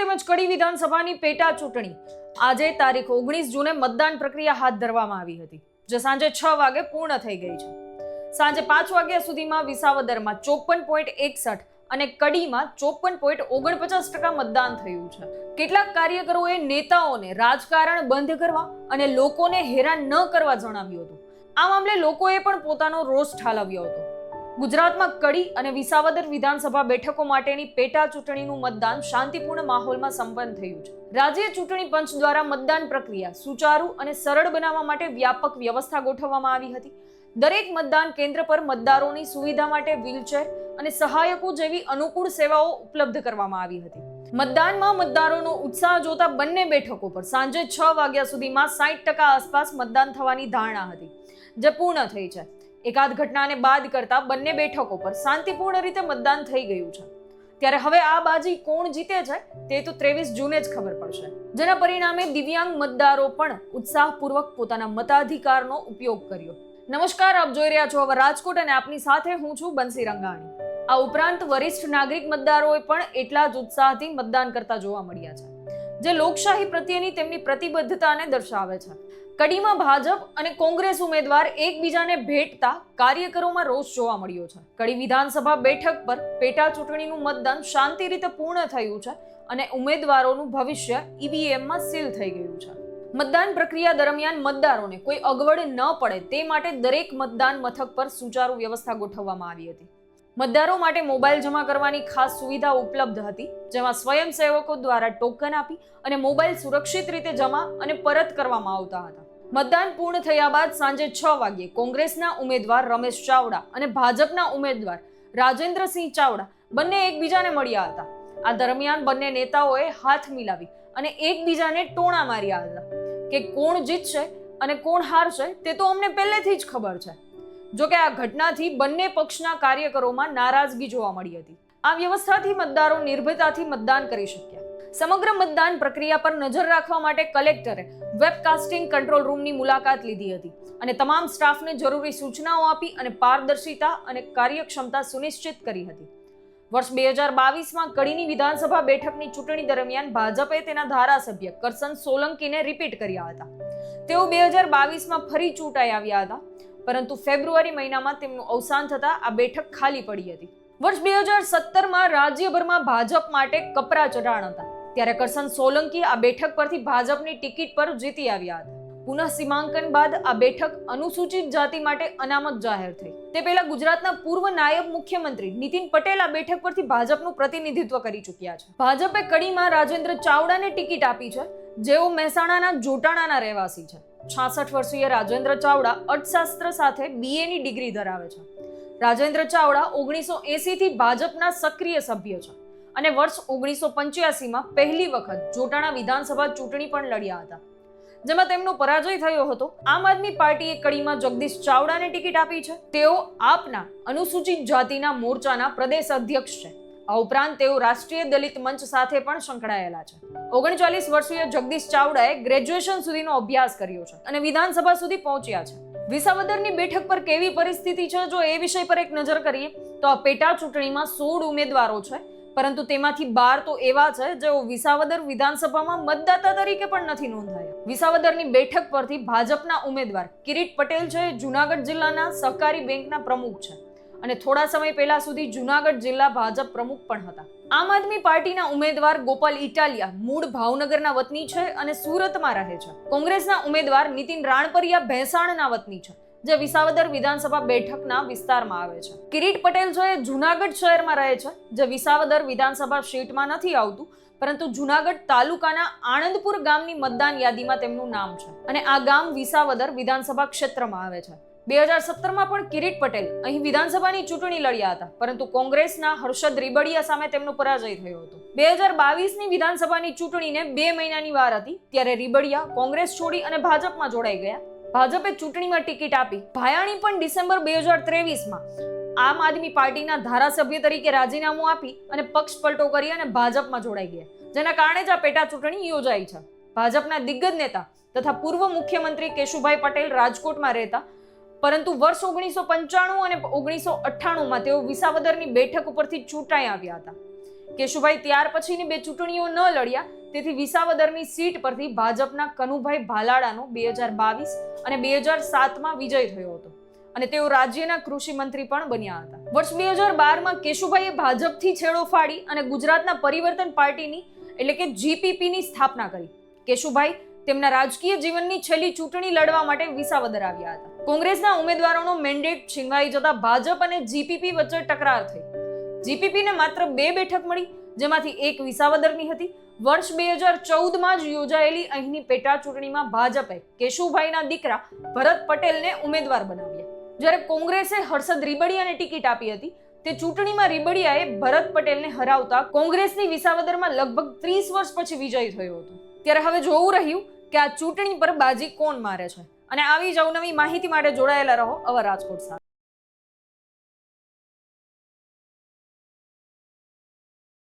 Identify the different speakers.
Speaker 1: તેમજ કડી વિધાનસભાની પેટા ચૂંટણી. આજે તારીખ ઓગણીસ જૂને મતદાન પ્રક્રિયા હાથ ધરવામાં આવી હતી, જે સાંજે છ વાગે પૂર્ણ થઈ ગઈ છે. સાંજે પાંચ વાગ્યા સુધીમાં વિસાવદરમાં ચોપન પોઈન્ટ એકસઠ અને કડીમાં ચોપન પોઈન્ટ ઓગણપચાસ ટકા મતદાન થયું છે. કેટલાક કાર્યકરોએ નેતાઓને રાજકારણ બંધ કરવા અને લોકોને હેરાન ન કરવા જણાવ્યું હતું. આ મામલે લોકોએ પણ પોતાનો રોષ ઠાલવ્યો હતો. ગુજરાતમાં કડી અને વિસાવદર વિધાનસભા બેઠકો માટેની પેટા ચૂંટણીનું મતદાન શાંતિપૂર્ણ માહોલમાં સંપન્ન થયું છે. રાજ્ય ચૂંટણી પંચ દ્વારા મતદાન પ્રક્રિયા સુચારુ અને સરળ બનાવવા માટે વ્યાપક વ્યવસ્થા ગોઠવવામાં આવી હતી. દરેક મતદાન કેન્દ્ર પર મતદારોની સુવિધા માટે વ્હીલચેર અને સહાયકો જેવી અનુકૂળ સેવાઓ ઉપલબ્ધ કરવામાં આવી હતી. મતદાનમાં મતદારોનો ઉત્સાહ જોતા બંને બેઠકો પર સાંજે છ વાગ્યા સુધીમાં સાઠ ટકા આસપાસ મતદાન થવાની ધારણા હતી, જે પૂર્ણ થઈ છે. એકાદ ઘટનાને બાદ કરતા બંને બેઠકો પર શાંતિપૂર્ણ રીતે મતદાન થઈ ગયું છે. ત્યારે હવે આ બાજી કોણ જીતે છે તે તો ત્રેવીસ જૂને જ ખબર પડશે. જેના પરિણામે દિવ્યાંગ મતદારો પણ ઉત્સાહપૂર્વક પોતાના મતાધિકારનો ઉપયોગ કર્યો. નમસ્કાર, આપ જોઈ રહ્યા છો હવે રાજકોટ અને આપની સાથે હું છું બંસી રંગાણી. આ ઉપરાંત વરિષ્ઠ નાગરિક મતદારોએ પણ એટલા જ ઉત્સાહથી મતદાન કરતા જોવા મળ્યા છે. જે લોકશાહી પ્રત્યેની તેમની પ્રતિબદ્ધતાને દર્શાવે છે. કડીમાં ભાજપ અને કોંગ્રેસ ઉમેદવાર એકબીજાને ભેટતા કાર્યકરોમાં રોષ જોવા મળ્યો છે. કડી વિધાનસભા બેઠક પર પેટા ચૂંટણીનું મતદાન શાંતિ રીતે પૂર્ણ થયું છે અને ઉમેદવારોનું ભવિષ્ય ઈવીએમમાં સીલ થઈ ગયું છે. મતદાન પ્રક્રિયા દરમિયાન મતદારોને કોઈ અગવડ ન પડે તે માટે દરેક મતદાન મથક પર સુચારુ વ્યવસ્થા ગોઠવવામાં આવી હતી. મતદારો માટે મોબાઈલ જમા કરવાની ખાસ સુવિધા ઉપલબ્ધ હતી, જેમાં સ્વયંસેવકો દ્વારા ટોકન આપી અને મોબાઈલ સુરક્ષિત રીતે જમા અને પરત કરવામાં આવતા હતા. મતદાન પૂર્ણ થયા બાદ સાંજે છ વાગ્યે કોંગ્રેસના ઉમેદવાર રમેશ ચાવડા અને ભાજપના ઉમેદવાર રાજેન્દ્રસિંહ ચાવડા બંને એકબીજાને મળ્યા હતા. આ દરમિયાન બંને નેતાઓએ હાથ મિલાવી અને એકબીજાને ટોણા માર્યા હતા કે કોણ જીતશે અને કોણ હારશે તે તો અમને પહેલેથી જ ખબર છે. જો કે આ ઘટનાથી બંને પક્ષના કાર્યકરોમાં નારાજગી જોવા મળી હતી. આ વ્યવસ્થાથી મતદારો નિર્ભયતાથી મતદાન કરી શક્યા. સમગ્ર મતદાન પ્રક્રિયા પર નજર રાખવા માટે કલેક્ટરે વેબકાસ્ટિંગ કંટ્રોલ રૂમની મુલાકાત લીધી હતી અને તમામ સ્ટાફને જરૂરી સૂચનાઓ આપી અને પારદર્શિતા અને કાર્યક્ષમતા સુનિશ્ચિત કરી હતી. વર્ષ બે હજાર બાવીસમાં કડીની વિધાનસભા બેઠકની ચૂંટણી દરમિયાન ભાજપે તેના ધારાસભ્ય કરસન સોલંકીને રિપીટ કર્યા હતા. તેઓ બે હજાર બાવીસમાં ફરી ચૂંટાઈ આવ્યા હતા, પરંતુ ફેબ્રુઆરી મહિનામાં તેમનું અવસાન થતાં આ બેઠક ખાલી પડી હતી. વર્ષ બે હજાર સત્તરમાં રાજ્યભરમાં ભાજપ માટે કપરા ચઢાણ હતા. ત્યારે કરસન સોલંકી આ બેઠક પરથી ભાજપની ટિકિટ પર જીતી આવ્યા હતા. પુનઃ સીમાંકન બાદ આ બેઠક અનુસૂચિત જાતિ માટે અનામત જાહેર થઈ. તે પહેલા ગુજરાતના પૂર્વ નાયબ મુખ્યમંત્રી નીતિન પટેલ આ બેઠક પરથી ભાજપનું પ્રતિનિધિત્વ કરી ચૂક્યા છે. ભાજપે કડીમાં રાજેન્દ્ર ચાવડાને ટિકિટ આપી છે, જેઓ મહેસાણાના જોટાણાના રહેવાસી છે. છાસઠ વર્ષીય રાજેન્દ્ર ચાવડા અર્થશાસ્ત્ર સાથે બીએની ડિગ્રી ધરાવે છે. રાજેન્દ્ર ચાવડા ઓગણીસો એસીથી ભાજપના સક્રિય સભ્ય છે. અને વર્ષ ઓગણીસો પંચ્યાસીમાં પહેલી વખત જોટાણા વિધાનસભા ચૂંટણી પણ લડ્યા હતા. જેમાં તેમનો પરાજય થયો હતો. આમ આદમી પાર્ટીએ કડીમાં જગદીશ ચાવડાને ટિકિટ આપી છે. તેઓ આપના અનુસૂચિત જાતિના મોરચાના પ્રદેશ અધ્યક્ષ છે. આ ઉપરાંત તેઓ રાષ્ટ્રીય દલિત મંચ સાથે પણ સંકળાયેલા છે. ઓગણચાલીસ વર્ષીય જગદીશ ચાવડાએ ગ્રેજ્યુએશન સુધીનો અભ્યાસ કર્યો છે અને વિધાનસભા સુધી પહોંચ્યા છે. વિસાવદરની બેઠક પર કેવી પરિસ્થિતિ છે? જો એ વિષય પર એક નજર કરીએ, તો આ પેટા ચૂંટણીમાં સોળ ઉમેદવારો છે. પરંતુ તેમાંથી બાર તો એવા છે જેઓ વિસાવદર વિધાનસભામાં મતદાતા તરીકે પણ નથી નોંધાયા. વિસાવદરની બેઠક પરથી ભાજપના ઉમેદવાર કિરીટ પટેલ છે જુનાગઢ જિલ્લાના સહકારી બેંકના પ્રમુખ છે અને થોડા સમય પહેલા સુધી જુનાગઢ જિલ્લા ભાજપ પ્રમુખ પણ હતા. આમ આદમી પાર્ટીના ઉમેદવાર ગોપાલ ઇટાલિયા મૂળ ભાવનગરના વતની છે અને સુરતમાં રહે છે. કોંગ્રેસના ઉમેદવાર નીતિન રાણપરિયા ભેંસાણના વતની છે. જે વિસાવદર વિધાનસભા બેઠકના વિસ્તારમાં આવે છે. કિરીટ પટેલ જો એ જુનાગઢ શહેરમાં રહે છે, જે વિસાવદર વિધાનસભા સીટમાં નથી આવતું, પરંતુ જુનાગઢ તાલુકાના આણંદપુર ગામની મતદાન યાદીમાં તેમનું નામ છે અને આ ગામ વિસાવદર વિધાનસભા ક્ષેત્રમાં આવે છે. બે હજાર સત્તરમાં પણ કિરીટ પટેલ અહીં વિધાનસભાની ચૂંટણી લડ્યા હતા, પરંતુ કોંગ્રેસના હર્ષદ રીબડિયા સામે તેમનો પરાજય થયો હતો. બે હજાર બાવીસની વિધાનસભાની ચૂંટણીને બે મહિનાની વાર હતી, ત્યારે રીબડિયા કોંગ્રેસ છોડી અને ભાજપમાં જોડાઈ ગયા. ભાજપે ચૂંટણીમાં ટિકિટ આપી. ભાયાણી પણ ડિસેમ્બર બે હજાર ત્રેવીસમાં આમ આદમી પાર્ટીના ધારાસભ્ય તરીકે રાજીનામું આપી અને પક્ષ પલટો કરી અને ભાજપમાં જોડાઈ ગયા. જેના કારણે જ આ પેટા ચૂંટણી યોજાઈ છે. ભાજપના દિગ્ગજ નેતા તથા પૂર્વ મુખ્યમંત્રી કેશુભાઈ પટેલ રાજકોટમાં રહેતા, પરંતુ વર્ષ ઓગણીસો પંચાણું અને ઓગણીસો અઠ્ઠાણુંમાં તેઓ વિસાવદરની બેઠક ઉપરથી ચૂંટાઈ આવ્યા હતા. કેશુભાઈ ત્યાર પછીની બે ચૂંટણીઓ ન લડ્યા તેથી વિસાવદરની સીટ પરથી ભાજપના કનુભાઈ ભાલાડાનો બે હજાર બાવીસ અને બે હજાર સાતમાં વિજય થયો હતો. અને તેઓ રાજ્યના કૃષિ મંત્રી પણ બન્યા હતા. વર્ષ બે હજાર બારમાં કેશુભાઈએ ભાજપથી છેડો ફાડી અને ગુજરાતના પરિવર્તન પાર્ટીની, એટલે કે જીપીપીની સ્થાપના કરી. કેશુભાઈ તેમના રાજકીય જીવનની છેલ્લી ચૂંટણી લડવા માટે વિસાવદર આવ્યા હતા. કોંગ્રેસના ઉમેદવારોનો મેન્ડેટ છીનવાઈ જતા ભાજપ અને જીપીપી વચ્ચે ટકરાર થઈ. જીપીપીને માત્ર બે બેઠક મળી, જેમાંથી એક વિસાવદરની હતી વર્ષ બે હજાર ચૌદમાં જ યોજાયેલી અહીંની પેટા ચૂંટણીમાં ભાજપે કેશુભાઈના દીકરા ભરત પટેલને ઉમેદવાર બનાવ્યા. જ્યારે કોંગ્રેસે હર્ષદ રીબડિયાને ટિકિટ આપી હતી, તે ચૂંટણીમાં રીબડિયાએ ભરત પટેલને હરાવતા કોંગ્રેસની વિસાવદરમાં લગભગ ત્રીસ વર્ષ પછી વિજય થયો હતો. ત્યારે હવે જોવું રહ્યું કે આ ચૂંટણી પર બાજી કોણ મારે છે? અને આવી જ અવનવી માહિતી માટે જોડાયેલા રહો અવર રાજકોટ સાથે.